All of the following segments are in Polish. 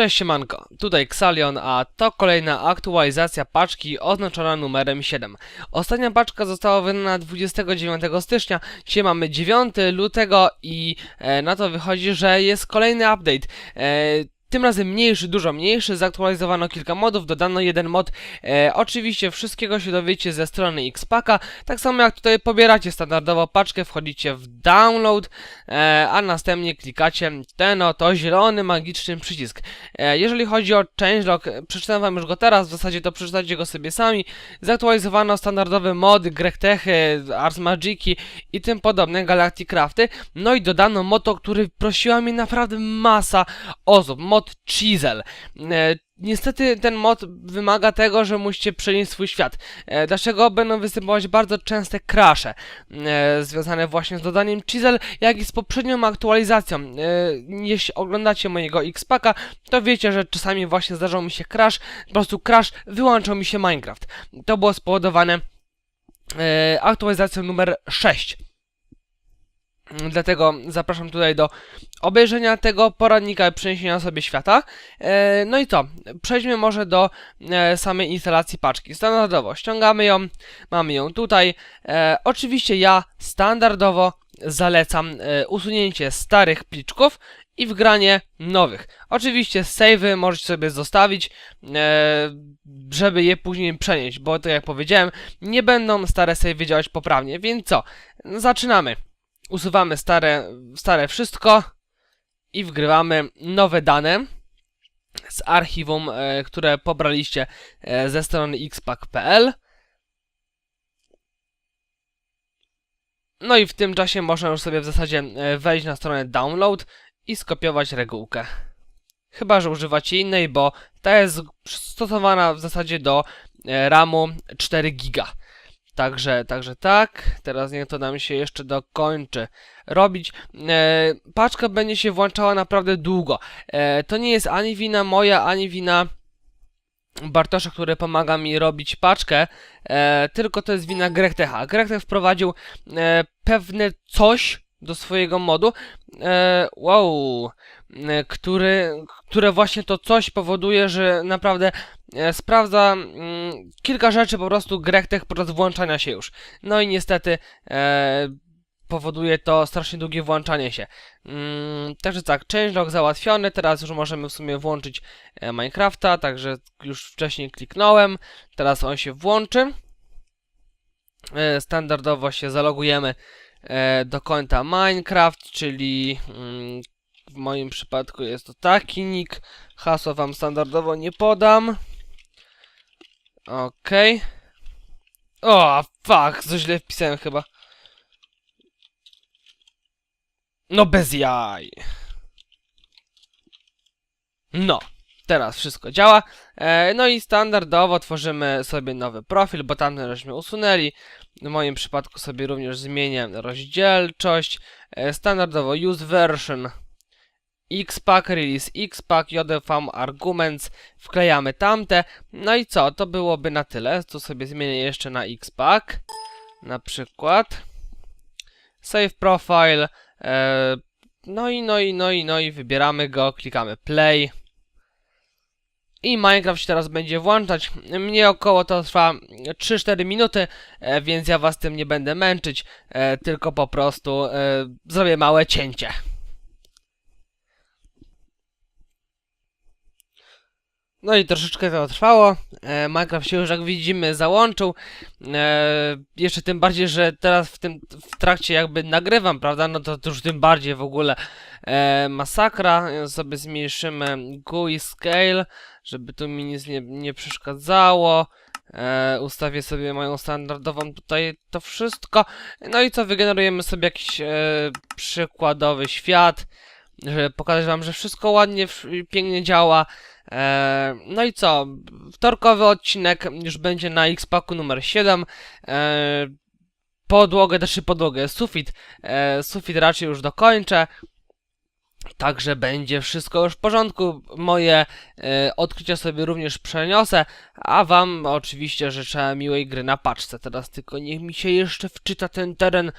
Cześć siemanko, tutaj Xalion, a to kolejna aktualizacja paczki oznaczona numerem 7. Ostatnia paczka została wydana 29 stycznia, dzisiaj mamy 9 lutego i e, na to wychodzi, że jest kolejny update. E, tym razem mniejszy, dużo mniejszy, zaktualizowano kilka modów, dodano jeden mod. E, oczywiście wszystkiego się dowiecie ze strony Xpaka, tak samo jak tutaj pobieracie standardowo paczkę, wchodzicie w download, e, a następnie klikacie ten oto zielony magiczny przycisk. E, jeżeli chodzi o changelog, przeczytam wam już go teraz, w zasadzie to przeczytacie go sobie sami. Zaktualizowano standardowe mody, Grechtechy, Ars Magiki i tym podobne Galactic Crafty. No i dodano mod, o który prosiła mnie naprawdę masa osób, mod Chisel. E, Niestety ten mod wymaga tego, że musicie przenieść swój świat. E, dlaczego będą występować bardzo częste crashe e, związane właśnie z dodaniem Chisel, jak i z poprzednią aktualizacją. E, jeśli oglądacie mojego Xpaka, to wiecie, że czasami właśnie zdarzał mi się crash, po prostu crash, wyłączał mi się Minecraft. To było spowodowane e, aktualizacją numer 6. Dlatego zapraszam tutaj do obejrzenia tego poradnika przeniesienia sobie świata. E, no i co? Przejdźmy może do e, samej instalacji paczki. Standardowo ściągamy ją, mamy ją tutaj. E, oczywiście ja standardowo zalecam usunięcie starych pliczków i wgranie nowych. Oczywiście savey możecie sobie zostawić, żeby je później przenieść, bo to jak powiedziałem, nie będą stare savey działać poprawnie, więc co? Zaczynamy usuwamy stare, stare wszystko i wgrywamy nowe dane z archiwum, e, które pobraliście e, ze strony xpack.pl. No i w tym czasie można już sobie w zasadzie e, wejść na stronę download i skopiować regułkę. Chyba, że używacie innej, bo ta jest stosowana w zasadzie do RAMu 4 giga. Także, także tak, teraz niech to nam się jeszcze dokończy robić. E, paczka będzie się włączała naprawdę długo. E, to nie jest ani wina moja, ani wina Bartosza, który pomaga mi robić paczkę, e, tylko to jest wina Grechthecha. Grechtech wprowadził e, pewne coś do swojego modu, e, wow, który, które właśnie to coś powoduje, że naprawdę e, sprawdza mm, kilka rzeczy po prostu Grechtech podczas włączania się już. No i niestety e, powoduje to strasznie długie włączanie się. Mm, także tak, changelog załatwiony, teraz już możemy w sumie włączyć e, Minecrafta, także już wcześniej kliknąłem, teraz on się włączy. E, standardowo się zalogujemy e, do konta Minecraft, czyli mm, w moim przypadku jest to taki nick. Hasło wam standardowo nie podam. Okej. O, fuck, coś źle wpisałem chyba. No bez jaj. No, teraz wszystko działa. E, no i standardowo tworzymy sobie nowy profil, bo tamten żeśmy usunęli. W moim przypadku sobie również zmienię rozdzielczość. E, standardowo use version xpack, release xpack, arguments, wklejamy tamte. No i co, to byłoby na tyle. Tu sobie zmienię jeszcze na xpack. Na przykład. Save profile. E, no i, no i, no i, no i wybieramy go, klikamy play. I Minecraft się teraz będzie włączać. Mnie około to trwa 3-4 minuty, e, więc ja was tym nie będę męczyć, e, tylko po prostu e, zrobię małe cięcie. No i troszeczkę to trwało. E, Minecraft się już jak widzimy załączył. E, jeszcze tym bardziej, że teraz w tym w trakcie jakby nagrywam, prawda? No to, to już tym bardziej w ogóle e, masakra. Sobie zmniejszymy GUI scale, żeby tu mi nic nie, nie przeszkadzało. E, ustawię sobie moją standardową tutaj to wszystko. No i co, wygenerujemy sobie jakiś e, przykładowy świat, żeby pokazać wam, że wszystko ładnie, pięknie działa. E, no i co? Wtorkowy odcinek już będzie na X-Paku numer 7. E, podłogę, też podłogę, sufit. E, sufit raczej już dokończę. Także będzie wszystko już w porządku. Moje odkrycia sobie również przeniosę, a wam oczywiście życzę miłej gry na paczce. Teraz tylko niech mi się jeszcze wczyta ten teren.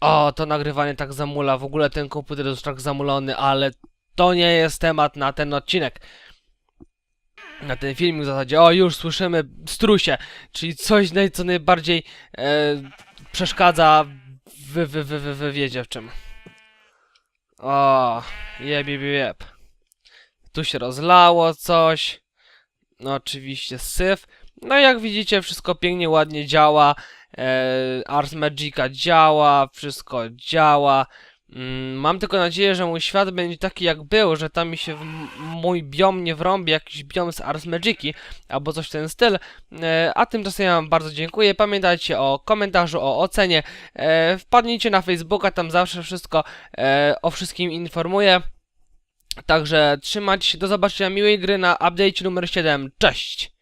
O, to nagrywanie tak zamula, w ogóle ten komputer jest tak zamulony, ale to nie jest temat na ten odcinek. Na ten filmik w zasadzie, o już słyszymy strusie, czyli coś, co najbardziej e, przeszkadza w, w, w, w, w wiecie w czym. O, jeb, jeb, jeb. Tu się rozlało coś. No oczywiście syf. No jak widzicie wszystko pięknie, ładnie działa. E, Ars Magica działa, wszystko działa. Mm, Mam tylko nadzieję, że mój świat będzie taki jak był, że tam mi się mój biom nie wrąbi, jakiś biom z Ars Magiki, albo coś w ten styl. E, A tymczasem ja wam bardzo dziękuję. Pamiętajcie o komentarzu, o ocenie. E, Wpadnijcie na Facebooka, tam zawsze wszystko e, o wszystkim informuję. Także trzymajcie się, do zobaczenia, miłej gry na update numer 7. Cześć!